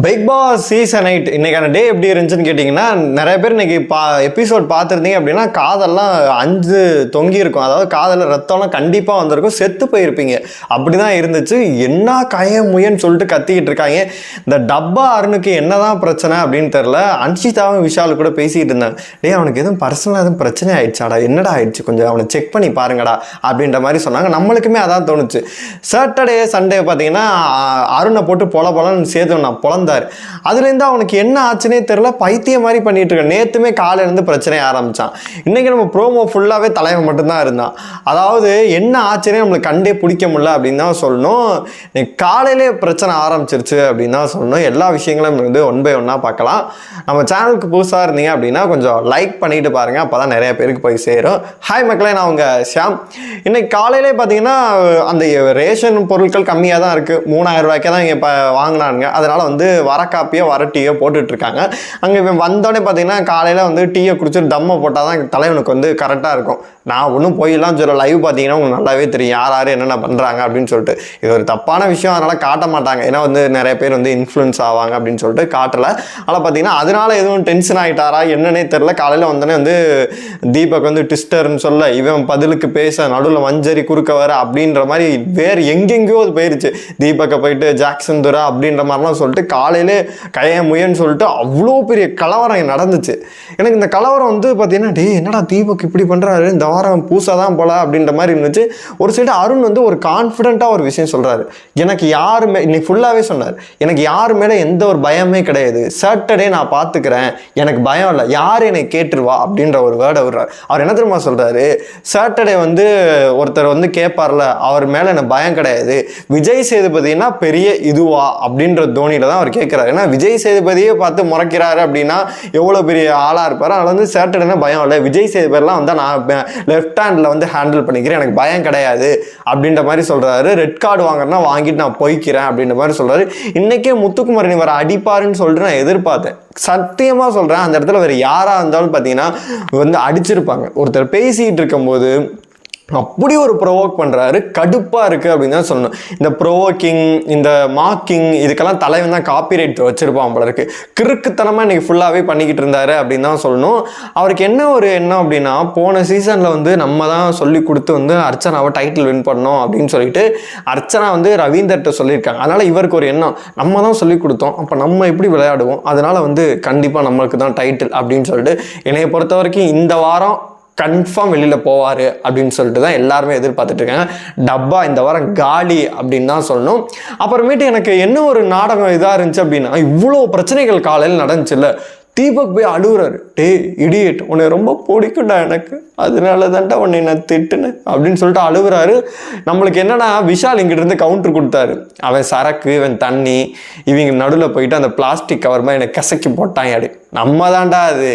Big Boss season eight இன்னைக்கான டே எப்படி இருந்துச்சுன்னு கேட்டிங்கன்னா நிறைய பேர் இன்னைக்கு பா எபிசோட் பார்த்துருந்தீங்க அப்படின்னா காதெல்லாம் அஞ்சு தொங்கி இருக்கும். அதாவது காதில் ரத்தம்லாம் கண்டிப்பாக வந்திருக்கும். செத்து போயிருப்பீங்க. அப்படி தான் இருந்துச்சு. என்ன கய முயன்னு சொல்லிட்டு கத்திக்கிட்டு இருக்காங்க. இந்த டப்பா அருணுக்கு என்னதான் பிரச்சனை அப்படின்னு தெரில அன்ஷிதாவும் விஷால் கூட பேசிக்கிட்டு இருந்தாங்க. டே அவனுக்கு எதுவும் பர்சனலாக எதுவும் பிரச்சனை ஆயிடுச்சாடா? என்னடா ஆயிடுச்சு? கொஞ்சம் அவனை செக் பண்ணி பாருங்கடா அப்படின்ற மாதிரி சொன்னாங்க. நம்மளுக்குமே அதான் தோணுச்சு. சாட்டர்டே சண்டே பார்த்தீங்கன்னா அருணை போட்டு பொல பொலன்னு சேர்த்து நான் வந்தார். அதுலேருந்து அவனுக்கு என்ன ஆச்சுனே தெரில பைத்தியம் மாதிரி பண்ணிட்டு இருக்க நேற்றுமே காலையிலேருந்து பிரச்சனையை ஆரம்பிச்சான். இன்னைக்கு நம்ம ப்ரோமோ ஃபுல்லாகவே தலைவன் மட்டும்தான் இருந்தான். அதாவது என்ன ஆச்சுனே நம்மளுக்கு கண்டே பிடிக்க முடியல அப்படின்னு தான் சொல்லணும். இன்னைக்கு காலையிலே பிரச்சனை ஆரம்பிச்சிருச்சு அப்படின்னு தான் சொல்லணும். எல்லா விஷயங்களும் வந்து ஒன் பை ஒன்னாக பார்க்கலாம். நம்ம சேனலுக்கு புதுசாக இருந்தீங்க அப்படின்னா கொஞ்சம் லைக் பண்ணிட்டு பாருங்க. அப்போ தான் நிறைய பேருக்கு போய் சேரும். ஹாய் மக்களே நான் உங்கள் ஷியாம். இன்னைக்கு காலையிலே பார்த்தீங்கன்னா அந்த ரேஷன் பொருட்கள் கம்மியாக தான் இருக்குது மூணாயிரம் ரூபாய்க்கே தான் இங்கே இப்போ வாங்கினானுங்க. அதனால் வந்து வர காப்பியோ வர டீயோ போட்டுட்டு இருக்காங்க அங்கே இவன் வந்தோடனே பார்த்தீங்கன்னா காலையில் வந்து டீயை குடிச்சிட்டு தம்மை போட்டால் தான் தலைவனுக்கு வந்து கரெக்டாக இருக்கும். நான் ஒன்றும் போயெல்லாம் சொல்ல லைவ் பார்த்தீங்கன்னா உங்களுக்கு நல்லாவே தெரியும். யார் யார் என்னென்ன பண்ணுறாங்க அப்படின்னு சொல்லிட்டு. இது ஒரு தப்பான விஷயம். அதனால் காட்ட மாட்டாங்க. ஏன்னா வந்து நிறைய பேர் வந்து இன்ஃப்ளூயன்ஸ் ஆவாங்க அப்படின்னு சொல்லிட்டு காட்டலை. ஆனால் பார்த்தீங்கன்னா அதனால எதுவும் டென்ஷன் ஆகிட்டாரா என்னன்னே தெரில காலையில் வந்தோடனே வந்து தீபக் வந்து ட்விஸ்டர்னு சொல்ல இவன் பதிலுக்கு பேச நடுவில் மஞ்சரி குறுக்க வர அப்படின்ற மாதிரி வேறு எங்கெங்கேயோ அது போயிடுச்சு தீபக்கை போயிட்டு ஜாக்சன் துரா அப்படின்ற மாதிரிலாம் சொல்லிட்டு காலையிலே கைய முயன்னு சொல்லிட்டு அவ்வளோ பெரிய கலவரம் நடந்துச்சு. எனக்கு இந்த கலவரம் வந்து பார்த்தீங்கன்னா டே என்னடா தீபக் இப்படி பண்ணுறாரு இந்த வாரம் பூசா தான் போல அப்படின்ற மாதிரி இருந்துச்சு. ஒரு சைடு அருண் வந்து ஒரு கான்ஃபிடென்ட்டாக ஒரு விஷயம் சொல்கிறாரு எனக்கு யார் மே இன்னைக்கு ஃபுல்லாகவே சொன்னார். எனக்கு யார் மேலே எந்த ஒரு பயமே கிடையாது. சாட்டர்டே நான் பார்த்துக்கிறேன் எனக்கு பயம் இல்லை. யார் என்னை கேட்டுருவா அப்படின்ற ஒரு வேர்டை விடுறார். அவர் என்ன தெரியுமா சொல்கிறாரு சாட்டர்டே வந்து ஒருத்தர் வந்து கேட்பார்ல அவர் மேலே எனக்கு பயம் கிடையாது. விஜய் சேதுபதினா பெரிய இதுவா அப்படின்ற தோனியில் தான் அவர் கேட்குறாரு. ஏன்னா விஜய் சேதுபதியே பார்த்து முறைக்கிறாரு அப்படின்னா எவ்வளோ பெரிய ஆளாக இருப்பார்? அதில் வந்து சாட்டர்டேனா பயம் இல்லை. விஜய் சேதுபதிலாம் வந்து நான் லெஃப்ட் ஹேண்டில் வந்து ஹேண்டில் பண்ணிக்கிறேன். எனக்கு பயம் கிடையாது அப்படின்ற மாதிரி சொல்கிறாரு ரெட் கார்டு வாங்குறேன்னா வாங்கிட்டு நான் போய்க்கிறேன் அப்படின்ற மாதிரி சொல்கிறாரு இன்றைக்கே முத்துக்குமரன் இவர் அடிப்பாருன்னு சொல்லிட்டு நான் எதிர்பார்த்தேன். சத்தியமாக சொல்கிறேன் அந்த இடத்துல வேறு யாராக இருந்தாலும் பார்த்தீங்கன்னா வந்து அடிச்சிருப்பாங்க. ஒருத்தர் பேசிகிட்டு இருக்கும்போது அப்படி ஒரு ப்ரொவோக் பண்ணுறாரு கடுப்பாக இருக்குது அப்படின்னு தான் சொல்லணும். இந்த ப்ரொவோக்கிங் இந்த மாக்கிங் இதுக்கெல்லாம் தலைவன் தான் காப்பிரைட் வச்சிருப்பான் போல இருக்குது கிறுக்குத்தனமாக இன்றைக்கி ஃபுல்லாகவே பண்ணிக்கிட்டு இருந்தாரு அப்படின்னு தான் சொல்லணும். அவருக்கு என்ன ஒரு எண்ணம் அப்படின்னா போன சீசனில் வந்து நம்ம தான் சொல்லி கொடுத்து வந்து அர்ச்சனாவை டைட்டில் வின் பண்ணோம் அப்படின்னு சொல்லிட்டு அர்ச்சனா வந்து ரவீந்தர்கிட்ட சொல்லியிருக்காங்க. அதனால் இவருக்கு ஒரு எண்ணம். நம்ம தான் சொல்லி கொடுத்தோம். அப்போ நம்ம எப்படி விளையாடுவோம்? அதனால் வந்து கண்டிப்பாக நம்மளுக்கு தான் டைட்டில் அப்படின்னு சொல்லிட்டு என்னைய பொறுத்த வரைக்கும் இந்த வாரம் கன்ஃபார்ம் வெளியில் போவார் அப்படின்னு சொல்லிட்டு தான் எல்லாருமே எதிர்பார்த்துட்டு இருக்காங்க டப்பா இந்த வாரம் காலி அப்படின்னு தான் சொல்லணும். அப்புறமேட்டு எனக்கு என்ன ஒரு நாடகம் இதாக இருந்துச்சு அப்படின்னா இவ்வளோ பிரச்சனைகள் காலையில் நடந்துச்சுல்ல. தீபக் போய் அழுகுறாரு டேய் இடியட் உன்னை ரொம்ப பிடிக்கும்டா எனக்கு. அதனால தான்டா உன்னை நான் திட்டுனேன் அப்படின்னு சொல்லிட்டு அழுகுறாரு. நம்மளுக்கு என்னன்னா விஷால் இங்கிட்டிருந்து கவுண்டர் கொடுத்தாரு. அவன் சரக்கு இவன் தண்ணி இவங்க நடுவில் போயிட்டு அந்த பிளாஸ்டிக் கவர் மாதிரி எனக்கு கசக்கி போட்டான் அடி நம்ம தான்டா அது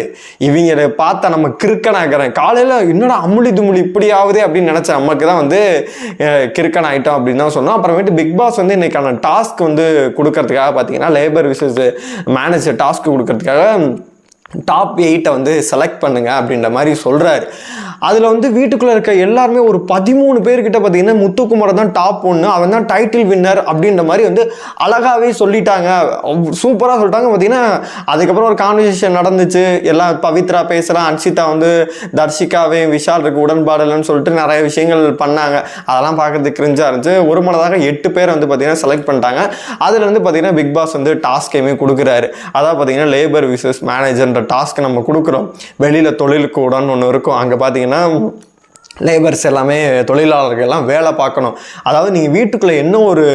இவங்களை பார்த்தா நம்ம கிறுக்கனாக்கிறேன். காலையில் என்னடா அமுளி துமுளி இப்படி ஆகுது அப்படின்னு நினச்ச நமக்கு தான் வந்து கிறுக்கன் ஆகிட்டோம் அப்படின்னு தான் சொன்னோம். அப்புறமேட்டு பிக் பாஸ் வந்து இன்னைக்கான டாஸ்க் வந்து கொடுக்கறதுக்காக பார்த்தீங்கன்னா லேபர் விசஸ் மேனேஜர் டாஸ்க் கொடுக்கறதுக்காக டாப் எயிட்டை வந்து செலக்ட் பண்ணுங்கள் அப்படின்ற மாதிரி சொல்கிறாரு அதில் வந்து வீட்டுக்குள்ளே இருக்க எல்லாருமே ஒரு பதிமூணு பேர்கிட்ட பார்த்தீங்கன்னா முத்துக்குமரன் தான் டாப் ஒன்று அவன் தான் டைட்டில் வின்னர் அப்படின்ற மாதிரி வந்து அழகாகவே சொல்லிட்டாங்க. சூப்பராக சொல்லிட்டாங்க பார்த்தீங்கன்னா அதுக்கப்புறம் ஒரு கான்வர்சேஷன் நடந்துச்சு. எல்லாம் பவித்ரா பேசுகிறான் அன்சிதா வந்து தர்ஷிகாவே விஷால் இருக்கு உடன்பாடலன்னு சொல்லிட்டு நிறைய விஷயங்கள் பண்ணாங்க. அதெல்லாம் பார்க்கறதுக்கு கிரிஞ்சாக இருந்துச்சு. ஒரு மனதாக எட்டு பேர் வந்து பார்த்தீங்கன்னா செலக்ட் பண்ணிட்டாங்க. அதில் வந்து பார்த்தீங்கன்னா பிக் பாஸ் வந்து டாஸ்கையுமே கொடுக்குறாரு. அதாவது பார்த்தீங்கன்னா லேபர் விசஸ் மேனேஜர்ன்ற டாஸ்க் நம்ம கொடுக்குறோம். வெளியில் தொழிலுக்கு உடன் ஒன்று இருக்கும். அங்கே பார்த்தீங்கன்னா லேபர்ஸ் எல்லாமே தொழிலாளர்கள் எல்லாம் வேலை பார்க்கணும். அதாவது நீங்கள் வீட்டுக்குள்ளே என்ன ஒரு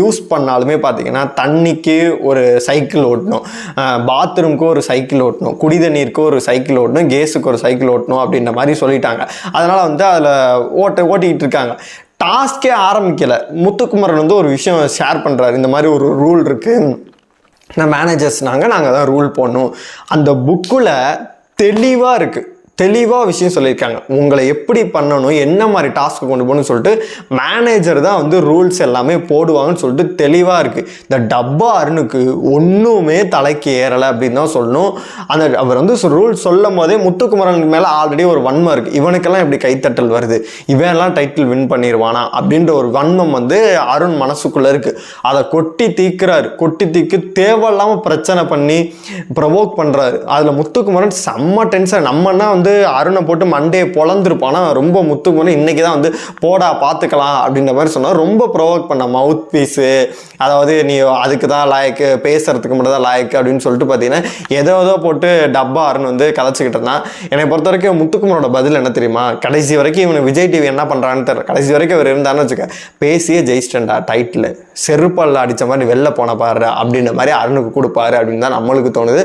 யூஸ் பண்ணாலுமே பார்த்தீங்கன்னா தண்ணிக்கு ஒரு சைக்கிள் ஓட்டணும். பாத்ரூம்க்கு ஒரு சைக்கிள் ஓட்டணும். குடி தண்ணீருக்கு ஒரு சைக்கிள் ஓட்டணும். கேஸுக்கு ஒரு சைக்கிள் ஓட்டணும் அப்படின்ற மாதிரி சொல்லிட்டாங்க. அதனால் வந்து அதில் ஓட்ட ஓட்டிக்கிட்டு இருக்காங்க. டாஸ்கே ஆரம்பிக்கலை. முத்துக்குமரன் வந்து ஒரு விஷயம் ஷேர் பண்ணுறாரு இந்த மாதிரி ஒரு ரூல் இருக்குது நான் மேனேஜர்ஸ்னாங்க நாங்கள் தான் ரூல் போடணும். அந்த புக்கில் தெளிவாக இருக்குது தெளிவாக விஷயம் சொல்லியிருக்காங்க. உங்களை எப்படி பண்ணணும் என்ன மாதிரி டாஸ்க் கொண்டு போகணும்னு சொல்லிட்டு மேனேஜர் தான் வந்து ரூல்ஸ் எல்லாமே போடுவாங்கன்னு சொல்லிட்டு தெளிவாக இருக்குது இந்த டப்பா அருணுக்கு ஒன்றுமே தலைக்கு ஏறலை அப்படின்னு தான் சொல்லணும். அந்த அவர் வந்து ரூல்ஸ் சொல்லும் போதே முத்துக்குமரனுக்கு மேலே ஆல்ரெடி ஒரு வன்மம் இருக்குது இவனுக்கெல்லாம் எப்படி கைத்தட்டல் வருது? இவன்லாம் டைட்டில் வின் பண்ணிடுவானா அப்படின்ற ஒரு வன்மம் வந்து அருண் மனசுக்குள்ளே இருக்குது அதை கொட்டி தீக்குறாரு. கொட்டி தீக்கு தேவையில்லாமல் பிரச்சனை பண்ணி ப்ரொவோக் பண்ணுறாரு அதில் முத்துக்குமரன் செம்ம டென்ஷன் நம்மன்னா வந்து வந்து அருணை போட்டு மண்டையை ஆனால் ரொம்ப முத்துக்குன்னு இன்னைக்கு தான் வந்து போடா பார்த்துக்கலாம் அப்படின்ற மாதிரி சொன்னால் ரொம்ப ப்ரொவோக் பண்ண மவுத் பீஸு அதாவது நீ அதுக்கு தான் லாயக்கு பேசுகிறதுக்கு மட்டும் தான் லாயக்கு அப்படின்னு சொல்லிட்டு பார்த்தீங்கன்னா ஏதோ ஏதோ போட்டு டப்பா அருண் வந்து கதைச்சிக்கிட்டு இருந்தான். என்னை பொறுத்த வரைக்கும் முத்துக்குமரோட பதில் என்ன தெரியுமா? கடைசி வரைக்கும் இவனை விஜய் டிவி என்ன பண்ணுறான்னு தெரியல. கடைசி வரைக்கும் இவர் இருந்தான்னு வச்சுக்க பேசியே ஜெயிச்சிட்டேன்டா டைட்டில் செருப்பல்ல அடித்த மாதிரி வெளில போன பாரு அப்படின்ற மாதிரி அருணுக்கு கொடுப்பாரு அப்படின்னு தான் நம்மளுக்கு தோணுது.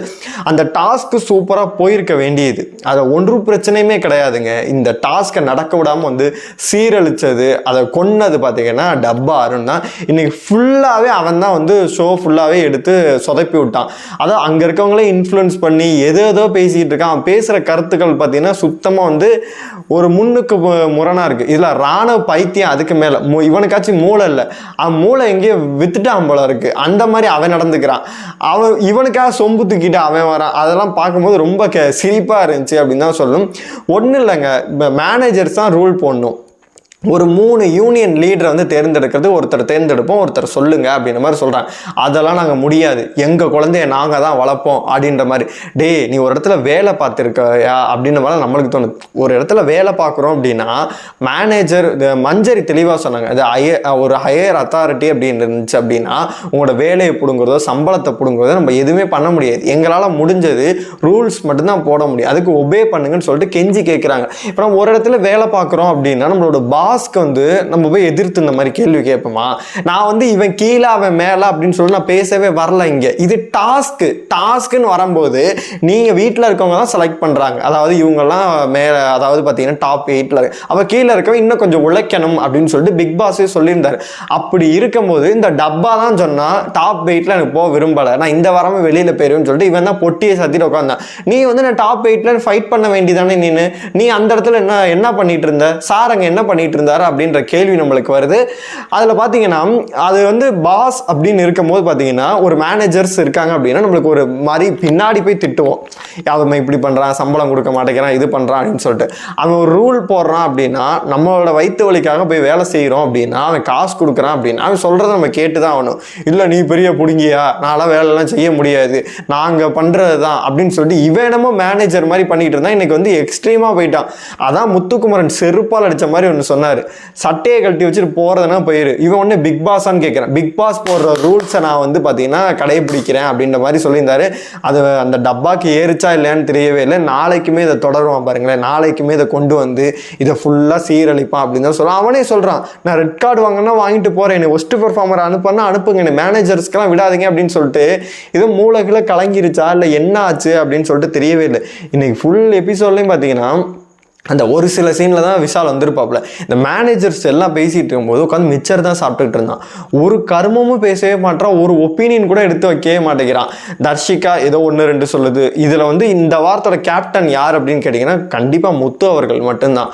அந்த டாஸ்க்கு சூப்பராக போயிருக்க வேண்டியது. அதை ஒன்று பிரச்சனையுமே கிடையாதுங்க. இந்த டாஸ்க்கை நடக்க விடாமல் வந்து சீரழிச்சது அதை கொன்னது பார்த்தீங்கன்னா டப்பா அருண் தான். இன்னைக்கு ஃபுல்லாகவே அவன் தான் வந்து ஷோ ஃபுல்லாகவே எடுத்து சொதப்பி விட்டான். அதாவது அங்கே இருக்கவங்களே இன்ஃப்ளூயன்ஸ் பண்ணி எதோ ஏதோ பேசிகிட்டு இருக்கான். அவன் பேசுகிற கருத்துக்கள் பார்த்தீங்கன்னா சுத்தமாக வந்து ஒரு முன்னுக்கு மு- இருக்குது இதில் ராணுவ பைத்தியம் அதுக்கு மேலே. இவனுக்காச்சும் மூளை இல்லை. அவன் மூளை எங்கேயோ வித்துட்டான் போல இருக்கு. அந்த மாதிரி அவன் நடந்துக்கிறான். அவன் இவனுக்காக சொம்பு தூக்கிட்டு அவன் வரான். அதெல்லாம் பார்க்கும்போது ரொம்ப க சிரிப்பாக இருந்துச்சு அப்படின்னு தான் சொல்லணும் ஒன்றும் இல்லைங்க மேனேஜர்ஸ் தான் ரூல் போடணும். ஒரு மூணு யூனியன் லீடரை வந்து தேர்ந்தெடுக்கிறது ஒருத்தர் தேர்ந்தெடுப்போம் ஒருத்தர் சொல்லுங்க அப்படின்ற மாதிரி சொல்கிறாங்க அதெல்லாம் நாங்கள் முடியாது. எங்கள் குழந்தைய நாங்கள் தான் வளர்ப்போம் அப்படின்ற மாதிரி. டேய் நீ ஒரு இடத்துல வேலை பார்த்துருக்கயா அப்படின்ற மாதிரி நம்மளுக்கு தோணுது. ஒரு இடத்துல வேலை பார்க்குறோம் அப்படின்னா மேனேஜர் மஞ்சரி தெளிவாக சொன்னாங்க. இது ஹையர் ஒரு ஹையர் அத்தாரிட்டி அப்படின்னு இருந்துச்சு அப்படின்னா உங்களோட வேலையை பிடுங்குறதோ சம்பளத்தை பிடுங்குறதோ நம்ம எதுவுமே பண்ண முடியாது. எங்களால் முடிஞ்சது ரூல்ஸ் மட்டும்தான் போட முடியும். அதுக்கு ஒபே பண்ணுங்கன்னு சொல்லிட்டு கெஞ்சி கேட்குறாங்க இப்போ நம்ம ஒரு இடத்துல வேலை பார்க்குறோம் அப்படின்னா நம்மளோட பாஸ்க்கு வந்து நம்ம போய் எதிர்த்து இந்த மாதிரி கேள்வி கேட்போமா? நான் வந்து இவன் கீழே அவன் மேலே அப்படின்னு சொல்லி நான் பேசவே வரல இங்கே. இது டாஸ்க்கு டாஸ்க்குன்னு வரும்போது நீங்கள் வீட்டில் இருக்கவங்க தான் செலக்ட் பண்ணுறாங்க அதாவது இவங்கெல்லாம் மேலே அதாவது பார்த்தீங்கன்னா டாப் எயிட்டில் அப்போ கீழே இருக்கவன் இன்னும் கொஞ்சம் உழைக்கணும் அப்படின்னு சொல்லிட்டு பிக் பாஸே சொல்லியிருந்தார். அப்படி இருக்கும்போது இந்த டப்பா தான் சொன்னால் டாப் எயிட்டில் எனக்கு போக விரும்பலை. நான் இந்த வாரமே வெளியில் போயிருவேன்னு சொல்லிட்டு இவன் தான் பொட்டியை சத்திட்டு உட்காந்தான் நீ வந்து நான் டாப் எயிட்டில் ஃபைட் பண்ண வேண்டியதானே நீனு? நீ அந்த இடத்துல என்ன என்ன பண்ணிட்டு இருந்த? சார் அங்கே என்ன பண்ணிட்டு இருந்தார் அப்படின்ற கேள்வி நம்மளுக்கு வருது. அதில் பார்த்தீங்கன்னா அது வந்து பாஸ் அப்படின்னு இருக்கும்போது பார்த்தீங்கன்னா ஒரு மேனேஜர்ஸ் இருக்காங்க அப்படின்னா நம்மளுக்கு ஒரு மாதிரி பின்னாடி போய் திட்டுவோம். அவன் இப்படி பண்ணுறான் சம்பளம் கொடுக்க மாட்டேங்கிறான் இது பண்ணுறான் அப்படின்னு சொல்லிட்டு. அவன் ஒரு ரூல் போடுறான் அப்படின்னா நம்மளோட வயிற்று வலிக்காக போய் வேலை செய்கிறோம் அப்படின்னா அவன் காசு கொடுக்குறான் அப்படின்னா அவன் சொல்கிறத நம்ம கேட்டு தான் ஆகணும். இல்லை நீ பெரிய பிடுங்கியா? நான்லாம் வேலைலாம் செய்ய முடியாது. நாங்கள் பண்ணுறது தான் அப்படின்னு சொல்லிட்டு இவன் என்னமோ மேனேஜர் மாதிரி பண்ணிக்கிட்டு இருந்தான். இன்றைக்கி வந்து எக்ஸ்ட்ரீமாக போயிட்டான். அதான் முத்துக்குமரன் செருப்பால் அடித்த மாதிரி ஒன்று சொன்னார். சட்டையை கட்டி வச்சுட்டு போகிறதுனா போயிரு. இவன் ஒன்று பிக் பாஸான்னு கேட்குறேன் பிக் பாஸ் போடுற ரூல்ஸை நான் வந்து பார்த்தீங்கன்னா கடைபிடிக்கிறேன் அப்படின்ற மாதிரி சொல்லியிருந்தாரு. அது அந்த டப்பாக்கு ஏறிச்சா இல்லையான்னு தெரியவே இல்லை. நாளைக்குமே இதை தொடருவான் பாருங்களேன். நாளைக்குமே இதை கொண்டு வந்து இதை ஃபுல்லாக சீரழிப்பான் அப்படின்னு தான் சொல்கிறான் அவனே சொல்கிறான் நான் ரெட் கார்டு வாங்கினா வாங்கிட்டு போகிறேன் என்னை ஒஸ்ட் பெர்ஃபார்மர் அனுப்புனா அனுப்புங்க. என்னை மேனேஜர்ஸ்க்கெல்லாம் விடாதீங்க அப்படின்னு சொல்லிட்டு இது மூளைக்குள்ள கலங்கிருச்சா? இல்லை என்ன ஆச்சு? அப்படின்னு சொல்லிட்டு தெரியவே இல்லை. இன்னைக்கு ஃபுல் எபிசோட்லையும் பார்த்தீங்கன்னா அந்த ஒரு சில சீனில் தான் விஷால் வந்திருப்பாப்புல. இந்த மேனேஜர்ஸ் எல்லாம் பேசிகிட்டு இருக்கும்போது உட்காந்து மிச்சர் தான் சாப்பிட்டுக்கிட்டு இருந்தான். ஒரு கர்மமும் பேசவே மாட்டான் ஒரு ஒப்பீனியன் கூட எடுத்து வைக்கவே மாட்டேங்கிறான். தர்ஷிகா ஏதோ ஒன்று ரெண்டு சொல்லுது. இதில் வந்து இந்த வாரத்தோட கேப்டன் யார் அப்படின்னு கேட்டிங்கன்னா கண்டிப்பாக முத்து அவர்கள் மட்டும்தான்.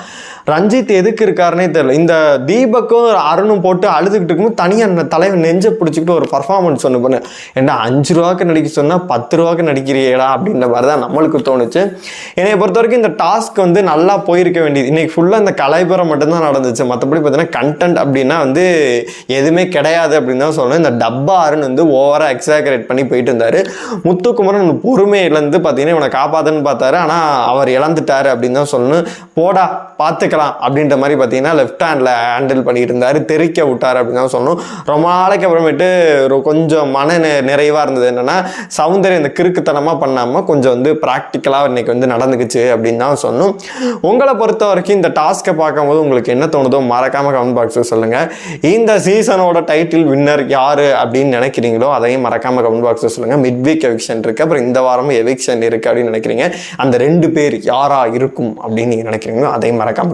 ரஞ்சித் எதுக்கு இருக்காருனே தெரியல. இந்த தீபக்கும் அருணும் போட்டு அழுதுகிட்டு இருக்கும்போது தனியாக தலைவன் நெஞ்சை பிடிச்சிக்கிட்டு ஒரு பர்ஃபார்மன்ஸ் ஒன்று பண்ணு. ஏன்னா அஞ்சு ரூபாய்க்கு நடிக்க சொன்னால் பத்து ரூபாய்க்கு நடிக்கிறியடா அப்படின்ற மாதிரி தான் நம்மளுக்கு தோணுச்சு. என்னை பொறுத்த வரைக்கும் இந்த டாஸ்க் வந்து நல்லா போயிருக்க வேண்டியது. இன்னைக்கு ஃபுல்லாக இந்த கலைபுரம் மட்டும்தான் நடந்துச்சு. மற்றபடி பார்த்தீங்கன்னா கண்டென்ட் அப்படின்னா வந்து எதுவுமே கிடையாது அப்படின்னு தான் சொல்லணும். இந்த டப்பா அருண் வந்து ஓவராக எக்ஸாகரேட் பண்ணி போயிட்டு இருந்தார். முத்துக்குமரன் பொறுமையிலேருந்து பார்த்தீங்கன்னா இவனை காப்பாத்துன்னு பார்த்தாரு. ஆனால் அவர் இழந்துட்டாரு அப்படின்னு தான் சொல்லணும். போடா பார்த்து பார்த்துக்கலாம் அப்படின்ற மாதிரி பார்த்தீங்கன்னா லெஃப்ட் ஹேண்டில் ஹேண்டில் பண்ணிட்டு இருந்தார். தெறிக்க விட்டார் அப்படின்னு தான் சொல்லணும். ரொம்ப நாளைக்கு அப்புறமேட்டு ஒரு கொஞ்சம் மன நெ- இருந்தது. என்னென்னா சௌந்தர்யம் இந்த கிறுக்குத்தனமாக பண்ணாமல் கொஞ்சம் வந்து ப்ராக்டிக்கலாக இன்றைக்கி வந்து நடந்துக்குச்சு அப்படின்னு தான் சொன்னோம் உங்களை பொறுத்த வரைக்கும் இந்த டாஸ்க்கை பார்க்கும்போது உங்களுக்கு என்ன தோணுதோ மறக்காமல் கமெண்ட் பாக்ஸில் சொல்லுங்கள் இந்த சீசனோட டைட்டில் வின்னர் யார் அப்படின்னு நினைக்கிறீங்களோ அதையும் மறக்காமல் கமெண்ட் பாக்ஸில் சொல்லுங்கள் மிட் வீக் எவிக்ஷன் இருக்குது அப்புறம் இந்த வாரமும் எவிக்ஷன் இருக்குது அப்படின்னு நினைக்கிறீங்க. அந்த ரெண்டு பேர் யாராக இருக்கும் அப்படின்னு நீங்கள் நினைக்கிறீங்களோ அதையும் மறக்காம